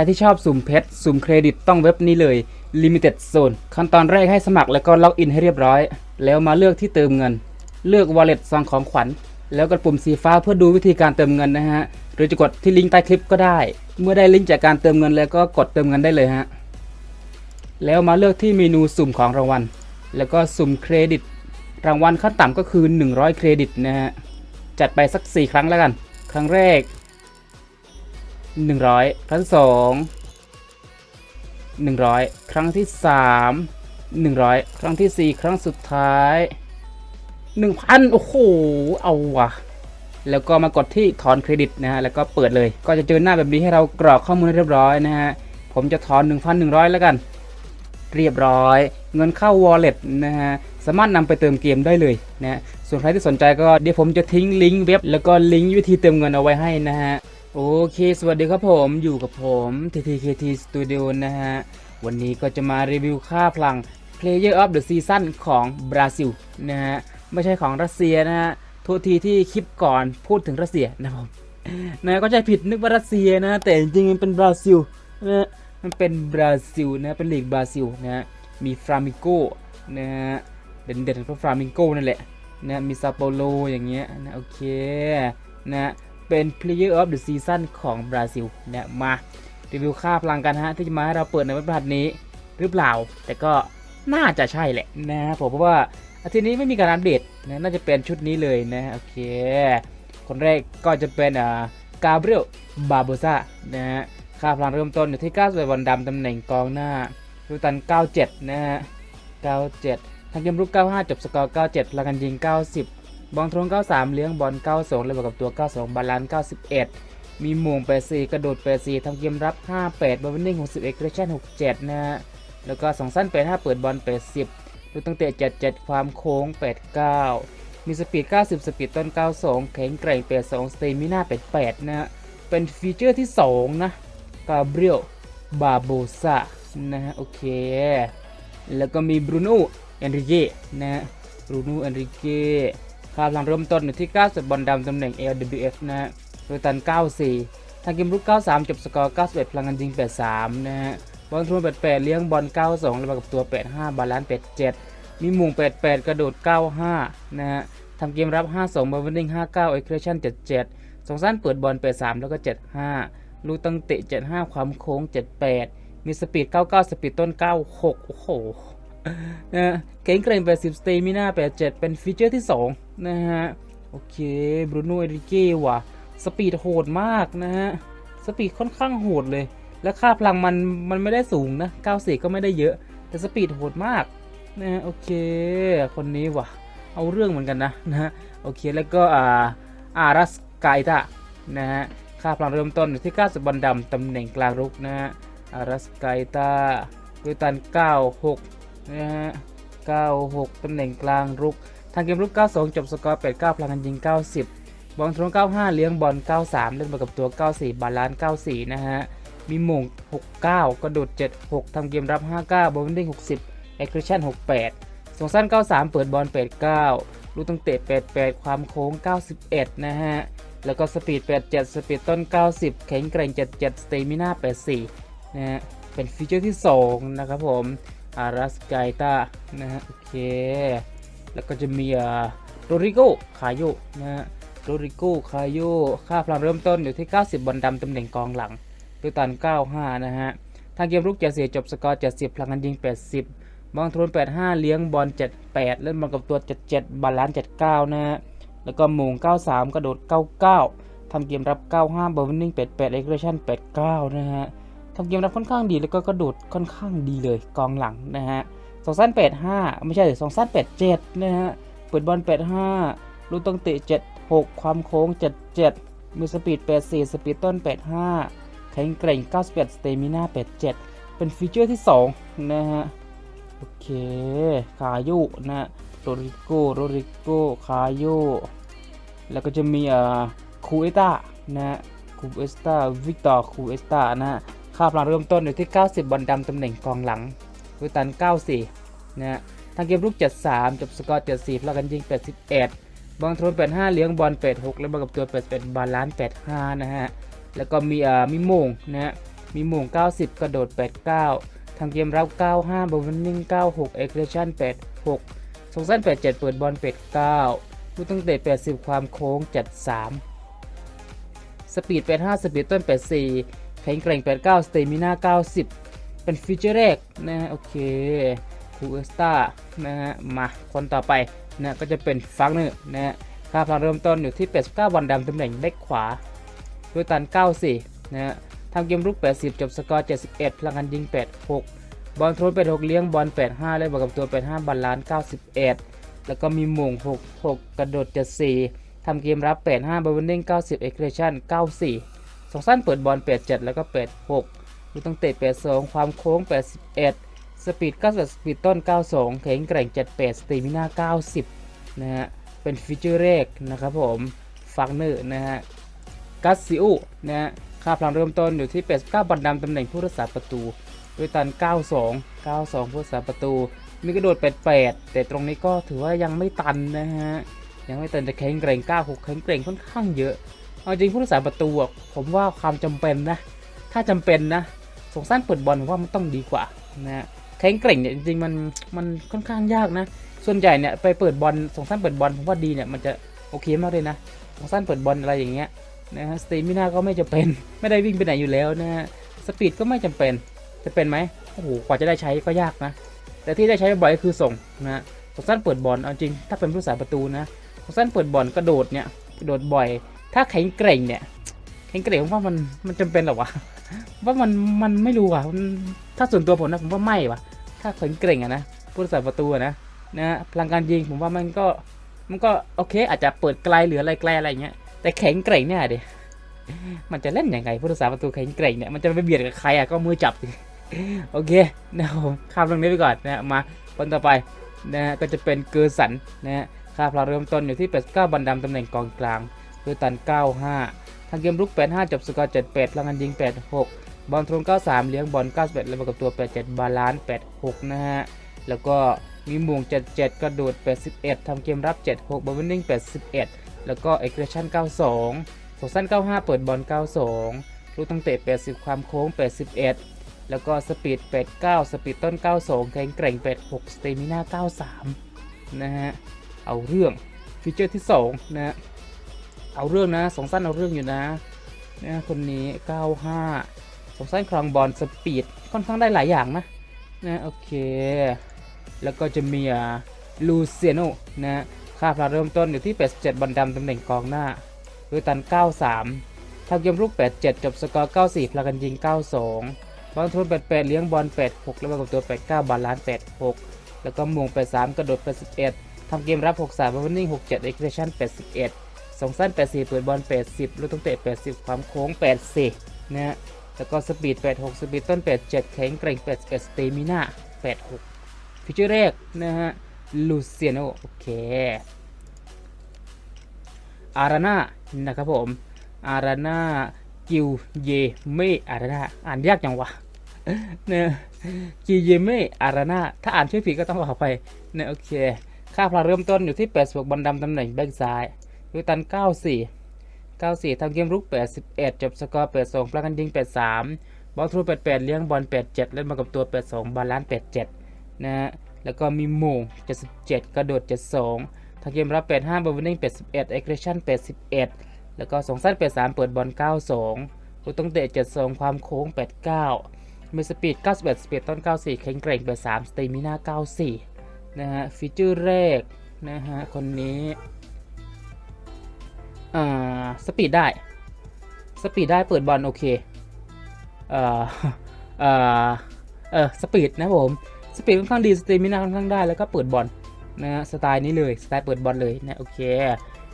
รที่ชอบสุ่มเพชรสุ่มเครดิตต้องเว็บนี้เลย Limited Zone ขั้นตอนแรกให้สมัครแล้วก็ล็อกอินให้เรียบร้อย แล้วมาเลือกที่เติมเงิน เลือก Wallet ซองของขวัญ แล้วกดปุ่มสีฟ้าเพื่อดูวิธีการเติมเงินนะฮะ หรือจะกดที่ลิงก์ใต้คลิปก็ได้ เมื่อได้ลิงก์จากการเติมเงินแล้วก็กดเติมเงินได้เลยฮะ แล้วมาเลือกที่เมนูสุ่มของรางวัล แล้วก็สุ่มเครดิต รางวัลขั้นต่ำก็คือ 100 เครดิตนะฮะ จัดไปสัก 4 ครั้งแล้วกัน ครั้งแรก 100ครั้งที่สอง100ครั้งที่3 100ครั้งทีสี่4ครั้งสุดท้าย1,000โอ้โห เอาว่ะแล้วก็มากดที่ถอนเครดิตนะฮะ แล้วก็เปิดเลย ก็จะเจอหน้าแบบนี้ให้เรากรอกข้อมูลให้เรียบร้อยนะฮะ ผมจะถอน 1,100 แล้วกัน เรียบร้อย เงินเข้า wallet นะฮะ สามารถนำไปเติมเกมได้เลยนะฮะส่วนใครที่สนใจก็เดี๋ยวผมจะทิ้งลิงก์เว็บ แล้วก็ลิงก์วิธีเติมเงินเอาไว้ให้นะฮะ โอเค สวัสดีครับผมอยู่กับผม TTKT Studio นะฮะ วันนี้ก็จะมารีวิวค่าพลัง Player of the Season ของบราซิลนะฮะ ไม่ใช่ของรัสเซียนะฮะโทษทีที่คลิปก่อนพูดถึงรัสเซียนะครับผมนะก็ใจผิดนึกว่ารัสเซียนะ แต่จริงๆมันเป็นบราซิลนะมันเป็นบราซิลนะเป็นลีกบราซิลนะฮะมีฟลามิโกนะฮะเด่นๆเพราะฟลามิงโกนั่นแหละนะมีซาโปโลอย่างเงี้ยนะโอเคนะ เป็น Player of the Season ของบราซิลเนะมารีวิวค่าพลังกันฮะที่จะมาให้เราเปิดในวันพฤหัสนี้หรือเปล่า แต่ก็น่าจะใช่แหละนะผมเพราะว่าอาทิตย์นี้ไม่มีการอัปเดตนะน่าจะเป็นชุดนี้เลยนะโอเค คนแรกก็จะเป็นอ่ากาเบรียลบาโบซานะฮะค่าพลังเริ่มต้นอยู่ที่91วันดำตำแหน่งกองหน้ารูตัน 97 นะฮะ 97ทางเกมรุก 95 จบสกอร์ 97พลังกันยิง 90 บอลทรง93 เลี้ยงบอล92เลยบวกกับตัว 92 บาลานซ์91 มีหม่ง84 กระโดด84ทำเกมรับ 58บอลวินนิ่ง61เกรชั่น67 นะฮะ แล้วก็2สั้น85เปิดบอล80ลูกตั้งเตะ77 ความโค้ง 89 มีสปีด 90 สปีดต้น 92 แข็งแกร่ง 82 สเตมิน่า 88 นะฮะ เป็นฟีเจอร์ที่ 2 นะกาเบรียลบาโบซานะฮะ โอเค แล้วก็มีบรูโน่เอนริเก้นะฮะบรูโน่เอนริเก้ ค่าพลังเริ่มต้นอยู่ที่ 90 บอลดำตำแหน่ง LWF นะฮะโดยตัน 94 ทางเกมรุก 93 จบสกอร์ 91 พลังงานยิง 83 นะฮะ บอลทวน 88 เลี้ยงบอล 92แล้วมากับตัว 85 บาลานซ์ 87 มีม่ง88 กระโดด 95 นะฮะทำเกมรับ 52บอลวินนิ่ง 59 เอ็กเครชั่น 77 สองสั้นเปิดบอล 83 แล้วก็ 75 ลูกตั้งเตะ 75 ความโค้ง 78 มีสปีด 99 สปีดต้น 96 โอ้โหนะฮะเก่งเกรง80สเตมิน่า 87 เป็นฟีเจอร์ที่ 2 นะฮะ โอเคบรูโน่เอริเก้ว่ะ สปีดโหดมากนะฮะ สปีดค่อนข้างโหดเลย และค่าพลังมันมันไม่ได้สูงนะ94ก็ไม่ได้เยอะ แต่สปีดโหดมากนะฮะ โอเค คนนี้ว่ะ เอาเรื่องเหมือนกันนะนะฮะ โอเค แล้วก็อ่าอารัสกาอิตานะฮะ ค่าพลังเริ่มต้นที่ 90บอลดำตำแหน่งกลางรุกนะฮะ อารัสกาอิตาด้วยตัน 96นะฮะ96ตำแหน่งกลางรุกางเกมรุก 92 จบสกอร์ 89 พลังงานยิง 90 บอลทรง95 เลี้ยงบอล 93 เล่นบอลกับตัว 94 บาลานซ์ 94 นะฮะ มีหม่ง69 กระโดด 76 ทำเกมรับ 59 บอลวินดิ้ง60แอคชั่น 68 ส่งสั้น 93 เปิดบอล 89 ลูกตั้งเตะ 88 ความโค้ง 91 นะฮะ แล้วก็สปีด 87 สปีดต้น 90 แข็งแกร่ง 77 สเตมิน่า 84 นะฮะ เป็นฟีเจอร์ที่ 2 นะครับผมอารัสไกต้านะฮะ โอเค แล้วก็จะมีโรริโกคาโยนะฮะโรริโกคาโยค่าพลังเริ่มต้นอยู่ที่ 90 บอลดำตำแหน่งกองหลังด้วตัน 95 นะฮะทางเกมรุกจะเสียจบสกอร์ 70 พลังงานยิง 80 บอลทวน85 เลี้ยงบอล 78 เล่นบอลกับตัว 77 บาลานซ์ 79 นะฮะ แล้วก็หมง93 กระโดด 99 ทำเกมรับ 95 บอลวินนิ่ง 88 เอ็กเรชั่น 89 นะฮะทำเกมรับค่อนข้างดีแล้วก็กระโดดค่อนข้างดีเลยกองหลังนะฮะ สองสั้น85ไม่ใช่สองสั้น87นะฮะเปิดบอล85ลูกต้องเตะ76ความโค้ง77มือสปีด84สปีดต้น85แข็งแกร่ง91สเตมิน่า87เป็นฟีเจอร์ที่2นะฮะโอเคคายุนะโรริโกโรริโกคายุแล้วก็จะมีอ่าคูเอต้านะฮะคูเอสตาวิกตอร์คูเอสตานะฮะค่าพลังเริ่มต้นอยู่ที่ 90 บอลดำตำแหน่งกองหลัง วยตัน 94 นะฮะทางเกมรุก 73 จบสกอร์ 74พลังกันยิง 81บอลทวน85 เลี้ยงบอล 86 แล้วบอลกับตัว 81 บาลานซ์ 85 นะฮะ แล้วก็มีอ่ามีโมงนะฮะ มีหม่ง90 กระโดด 89ทำเกมรับ 95บอลวิ่ง 96 เอ็กเ t ชั่น 86ส่งสั้น 87 เปิดบอล 89ลูกตั้งเตะ 80 ความโค้ง 73 สปีด 85 สปีดต้น 84แข็งแกร่ง 89 สเตมิน่า 90 เป็นฟีเจอร์แรกนะฮะโอเคคูเอสตานะฮะมาคนต่อไปนะก็จะเป็นฟังเนอร์นะฮะค่าพลังเริ่มต้นอยู่ที่ 89 วันดำตำแหน่งเล็กขวาด้วยตัน 94 นะฮะทำเกมรุก 80 จบสกอร์ 71 พลังงานยิง 86 บอลโทน86 เลี้ยงบอล 85 และบวกกับตัว 85 บอลล้าน 91 แล้วก็มีหม่ง 66 กระโดด 74 ทำเกมรับ 85บอลวินนิ่ง 90 เอ็กเ t ชั่น 94 สองสั้นเปิดบอล 87 แล้วก็ 86ูตั้งเตะ 82 ความโค้ง 81 สปีด91สปีดต้น 92 แข็งแกร่ง 78สเตมิน่า 90 นะฮะ เป็นฟีเจอร์แรกนะครับผมฟังเนอร์นะฮะกัสซิอุนะฮะ ค่าพลังเริ่มต้นอยู่ที่ 89 บันดำตำแหน่งผู้รักษาประตูด้วยตัน 92 92 ผู้รักษาประตู มีกระโดด 88 แต่ตรงนี้ก็ถือว่ายังไม่ตันนะฮะ ยังไม่ตันแต่แข็งแกร่ง 96 แข็งแกร่งค่อนข้างเยอะ เอาจริงผู้รักษาประตูผมว่าความจำเป็นนะ ถ้าจำเป็นนะ ส่งสั้นเปิดบอลผมว่ามันต้องดีกว่านะแข็งแกร่งเนี่ยจริงๆมันมันค่อนข้างยากนะ ส่วนใหญ่เนี่ยไปเปิดบอลส่งสั้นเปิดบอลผมว่าดีเนี่ยมันจะโอเคมากเลยนะส่งสั้นเปิดบอลอะไรอย่างเงี้ยนะฮะสเตมิน่าก็ไม่จะเป็นไม่ได้วิ่งไปไหนอยู่แล้วนะฮะสปีดก็ไม่จำเป็นจะเป็นไหมโอ้โหกว่าจะได้ใช้ก็ยากนะ แต่ที่ได้ใช้บ่อยก็คือส่งนะฮะสงสั้นเปิดบอลเอาจริง ถ้าเป็นผู้สาประตูนะส่งสั้นเปิดบอลกระโดดเนี่ยกระโดดบ่อย ถ้าแข็งแกร่งเนี่ยแข็งแกร่งผมว่ามันมันจำเป็นหรอวะ ว่ามันมันไม่รู้อะถ้าส่วนตัวผมนะผมว่าไม่ว่ะ ถ้าแข็งเกร่งอะนะผู้รักษาประตูอะนะนะฮะพลังการยิงผมว่ามันก็มันก็โอเค อาจจะเปิดไกลหรืออะไรไกลอะไรอย่างเงี้ยแต่แข็งเกร่งเนี่ยดิมันจะเล่นยังไงผู้รักษาประตูแข็งเกร่งเนี่ยมันจะไปเบียดกับใครอะก็มือจับดิโอเคนะผมข้ามเรื่องนี้ไปก่อนนะมาคนต่อไปนะฮะก็จะเป็นเกอร์สันนะฮะค่าพลังเริ่มต้นอยู่ที่ 89 บันดำตำแหน่งกองกลางคือตัน 95 ทางเกมรุก 85 จบสกอร์ 78พลังงานยิง 86 บอลทรง 93 เลี้ยงบอล 91 แล้วบวกกับตัว 87 บาลานซ์ 86 นะฮะ แล้วก็มีม่ง77 กระโดด 81 ทำเกมรับ 76บอลวินนิ่ง 81 แล้วก็เอ็กเ t ชั่น 92สองสั้น 95 เปิดบอล 92 ลูกตั้งเตะ 80 ความโค้ง 81 แล้วก็สปีด 89 สปีดต้น 92 แข็งแกร่ง 86 สเตมิน่า 93 นะฮะ เอาเรื่อง ฟีเจอร์ที่ 2 นะ เอาเรื่องนะสองสั้นเอาเรื่องอยู่นะนะคนนี้ 95 สองสั้นครองบอลสปีดค่อนข้างได้หลายอย่างนะนะโอเค แล้วก็จะมีลูเซียโนนะค่าพลังเริ่มต้นอยู่ที่ 87บันดำตำแหน่งกองหน้าด้วยตัน 93ทำเกมรุก87 จบสกอร์ 94 พลังกันยิง 92บอลทุน88 เลี้ยงบอล 86 แล้วบวกกับตัว 89 บาลาน 86 แล้วก็มุง83 กระโดด 81ทำเกมรับ 63บอลวินนิ่ง 67เอ็กซ์เ t ชั่น81สองสั้น 84 เปิดบอล 80 ลูกต้งเตะ 80 ความโค้ง80นะฮะ แล้วก็สปีด 86 สปีดต้น 87 แข็งแกร่ง 81 สเตมิน่า 86ฟิชเจอร์แรกนะฮะ ลูเซียโน โอเค อาราน่า นะครับผม อาราน่า กิวเยเมอาราน่า อ่านยากจังวะเนี่ยกิวเยเมอาราน่า ถ้าอ่านชื่อผิดก็ต้องขอไปเนี่ยโอเค ค่าพลังเริ่มต้นอยู่ที่ 86บันดำตำแหน่งแบ็กซ้ายดูตัน 94 94ทำเกมรุก 81 จบสกอร์ 82พลังกันยิง 83 บอลทรู 88 เลี้ยงบอล 87 เล่นมากับตัว 82 บาลานซ์ 87 นะฮะ แล้วก็มีโมง77 กระโดด 72ทำเกมรับ 85บอลวินนิ่ง 81เอ็กเ t ชั่น 81 แล้วก็สองสั้น 83 เปิดบอล 92ลูกต้องเตะ72 ความโค้ง 89 มีสปีด 91 สปีดต้น 94 แข็งแกร่ง 83 สเตมิน่า 94 นะฮะ ฟีเจอร์แรกนะฮะ คนนี้ อ่าสปีดได้ สปีดได้เปิดบอลโอเค เอ่อ เอ่อ เออสปีดนะผม สปีดค่อนข้างดีสเตมินาค่อนข้างได้ แล้วก็เปิดบอลนะฮะสไตล์นี้เลย สไตล์เปิดบอลเลยนะโอเค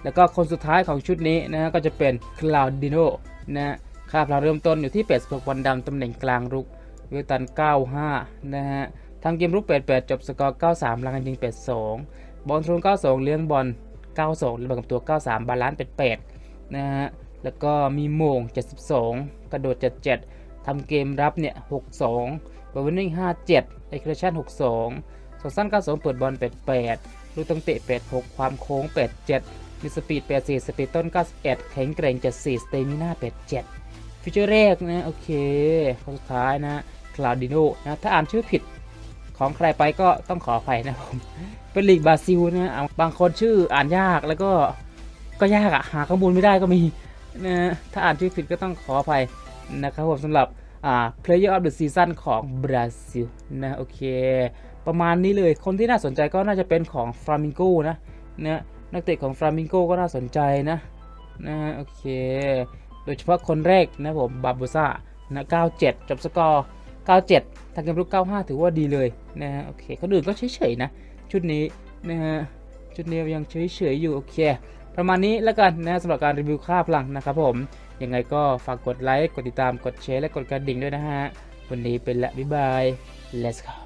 แล้วก็คนสุดท้ายของชุดนี้นะก็จะเป็นคลาวดิโนนะค่าพลังเริ่มต้นอยู่ที่86วันดำตำแหน่งกลางรุกวิตัน 95 นะฮะทำเกมรุก 88 จบสกอร์ 93ลังกันยิง 82 บอลทรง 92 เลี้ยงบอล 92แล้วกับตัว 93 บาลานซ์88นะฮะแล้วก็มีโมง 72 กระโดด 77ทำเกมรับเนี่ย62บอลวินนิ่ง57เอ็กซ์เ t ชั่น62สองสั้น92 เปิดบอล88ลูกตั้งเตะ86 ความโค้ง 87 มีสปีด 84 สปีดต้น 91 แข็งแกร่ง 74 สเตมิน่า 87ฟฟิชเจอร์แรกนะ โอเคคนสุดท้ายนะคลาวดิโนนะถ้าอ่านชื่อผิด ของใครไปก็ต้องขออภัยนะผมเป็นลีกบราซิลนะบางคนชื่ออ่านยากแล้วก็ก็ยากอะหาข้อมูลไม่ได้ก็มีนะถ้าอ่านชื่อผิดก็ต้องขออภัยนะครับผมสำหรับอ่า Player of the Season ของบราซิลนะโอเค ประมาณนี้เลยคนที่น่าสนใจก็น่าจะเป็นของฟลามิงโกนะนะนักเตะของฟลามิงโกก็น่าสนใจนะนะโอเค โดยเฉพาะคนแรกนะผมบาบูซ่านะ 97จบสกอร์ 97ทางเกมรุก95 ถือว่าดีเลยนะฮะโอเคคนอื่นก็เฉยๆนะ ชุดนี้นะฮะชุดนี้ยังเฉยๆอยู่โอเค ประมาณนี้แล้วกันนะสำหรับการรีวิวค่าพลังนะครับผมยังไงก็ฝากกดไลค์ กดติดตาม กดแชร์ และกดกระดิ่งด้วยนะฮะ วันนี้เป็นละ บ๊ายบาย let's go